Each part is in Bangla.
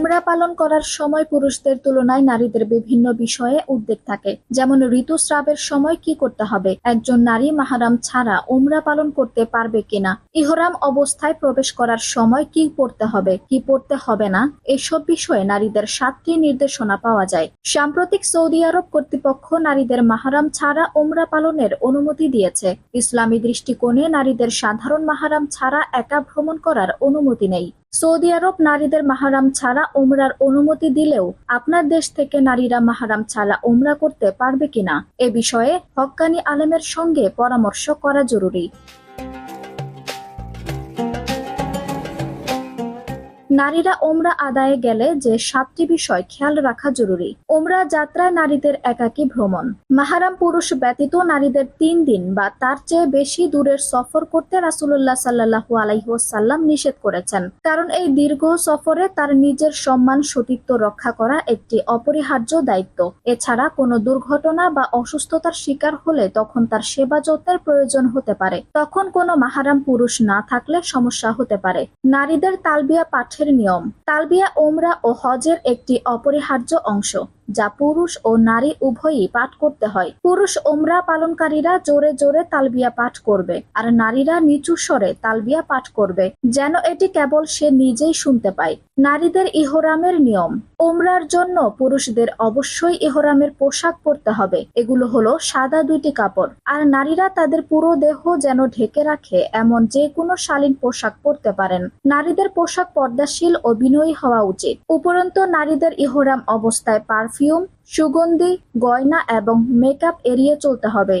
ওমরা পালন করার সময় পুরুষদের তুলনায় নারীদের বিভিন্ন বিষয়ে উদ্বেগ থাকে। যেমন ঋতুস্রাবের সময় কি করতে হবে? একজন নারী মাহারাম ছাড়া ওমরা পালন করতে পারবে কিনা? ইহরাম অবস্থায় প্রবেশ করার সময় কি পড়তে হবে? কি পড়তে হবে না? এসব বিষয়ে নারীদের সাতটি নির্দেশনা পাওয়া যায়। সাম্প্রতিক সৌদি আরব কর্তৃপক্ষ নারীদের মাহারাম ছাড়া ওমরা পালনের অনুমতি দিয়েছে। ইসলামী দৃষ্টিকোণে নারীদের সাধারণ মাহারাম ছাড়া একা ভ্রমণ করার অনুমতি নেই। সৌদি আরব নারীদের মাহারাম ছাড়া ওমরার অনুমতি দিলেও আপনার দেশ থেকে নারীরা মাহারাম ছাড়া ওমরা করতে পারবে কিনা? এ বিষয়ে হক্কানি আলেমের সঙ্গে পরামর্শ করা জরুরি। নারীরা ওমরা আদায়ে গেলে যে সাতটি বিষয় খেয়াল রাখা জরুরি। ওমরা যাত্রায় নারীদের একাকী ভ্রমণ। মাহারাম পুরুষ ব্যতীত নারীদের তিন দিন বা তার চেয়ে বেশি দূরের সফর করতে রাসুল্লাহ সাল্লাহু আলাইসাল্লাম নিষেধ করেছেন। কারণ এই দীর্ঘ সফরে তার নিজের সম্মান, সতীত্ব রক্ষা করা একটি অপরিহার্য দায়িত্ব। এছাড়া কোনো দুর্ঘটনা বা অসুস্থতার শিকার হলে তখন তার সেবা যত্নের প্রয়োজন হতে পারে। তখন কোনো মাহারাম পুরুষ না থাকলে সমস্যা হতে পারে। নারীদের তালবিয়া পাঠের নিয়ম। তালবিয়া ওমরা ও হজের একটি অপরিহার্য অংশ। যা পুরুষ ও নারী উভয়ই পাঠ করতে হয়। পুরুষ ওমরা পালনকারীরা জোরে জোরে তালবিয়া পাঠ করবে, আর নারীরা নিচু স্বরে তালবিয়া পাঠ করবে, যেন এটি কেবল সে নিজেই শুনতে পায়। নারীদের ইহরামের নিয়ম ওমরার জন্য পুরুষদের অবশ্যই ইহরামের পোশাক পরতে হবে, এগুলো হলো সাদা দুইটি কাপড়, আর নারীরা তাদের পুরো দেহ যেন ঢেকে রাখে এমন যে কোনো শালীন পোশাক পরতে পারেন। নারীদের পোশাক পর্দাশীল ও বিনয়ী হওয়া উচিত। উপরন্ত নারীদের ইহরাম অবস্থায় পারফিউম সুগন্ধি, গয়না এবং মেকআপ এড়িয়ে চলতে হবে।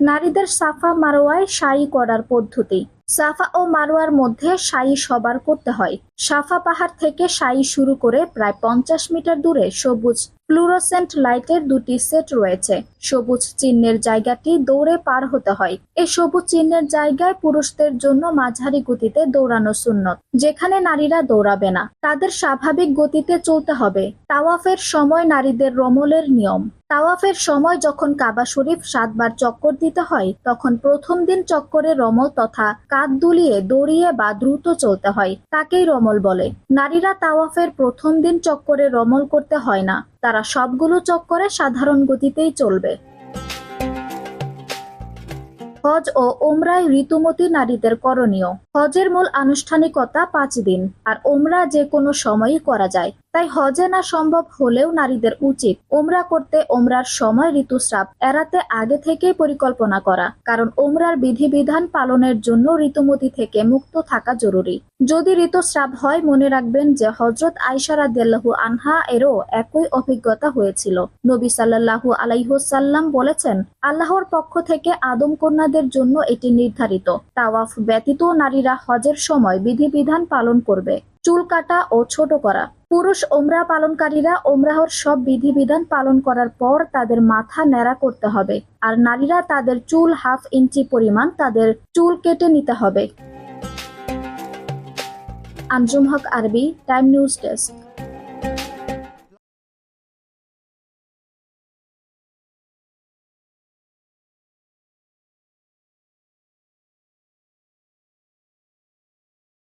নারীদের সাফা মারোয়ায় সাই করার পদ্ধতি। সাফা ও মারোয়ার মধ্যে সাই সবার করতে হয়। সাফা পাহাড় থেকে সাই শুরু করে প্রায় পঞ্চাশ মিটার দূরে সবুজ ফ্লুরোসেন্ট লাইটের দুটি সেট রয়েছে। সবুজ চিহ্নের জায়গাটি দৌড়ে পার হতে হয়। এই সবুজ চিহ্নের জায়গায় পুরুষদের জন্য মাঝারি গতিতে দৌড়ানো সুন্নত, যেখানে নারীরা দৌড়াবে না। তাদের স্বাভাবিক গতিতে চলতে হবে। তাওয়াফের সময় নারীদের রমলের নিয়ম। তাওয়াফের সময় যখন কাবা শরীফ সাতবার চক্কর দিতে হয়, তখন প্রথম দিন চক্করে রমল তথা কাঁধ দুলিয়ে দৌড়িয়ে বা দ্রুত চলতে হয়, তাকেই রমল বলে। নারীরা তাওয়াফের প্রথম দিন চক্করে রমল করতে হয় না। তারা সবগুলো চক্করে সাধারণ গতিতেই চলবে। হজ ও ওমরায় ঋতুমতী নারীদের করণীয়। হজের মূল আনুষ্ঠানিকতা পাঁচ দিন, আর ওমরা যে কোনো সময়ই করা যায়। তাই হজে না সম্ভব হলেও নারীদের উচিত ওমরা করতে ওমরার সময় ঋতুস্রাব এড়াতে আগে থেকেই পরিকল্পনা করা, কারণ ওমরার বিধিবিধান পালনের জন্য ঋতুমতি থেকে মুক্ত থাকা জরুরি। যদি ঋতুস্রাব হয়, মনে রাখবেন যে হজরত আইসারা দেল্লাহু আনহা এরও একই অভিজ্ঞতা হয়েছিল। নবী সাল্লাহু আলাইহুসাল্লাম বলেছেন, আল্লাহর পক্ষ থেকে আদম কন্যাদের জন্য এটি নির্ধারিত। তাওয়াফ ব্যতীত নারীরা হজের সময় বিধিবিধান পালন করবে। চুল কাটা ও ছোট করা। পুরুষ ওমরা পালনকারীরা ওমরাহর সব বিধিবিধান পালন করার পর তাদের মাথা ন্যাড়া করতে হবে। আর নারীরা তাদের চুল হাফ ইঞ্চি পরিমাণ তাদের চুল কেটে নিতে হবে। আঞ্জুম হক আরবি, টাইম নিউজ ডেস্ক।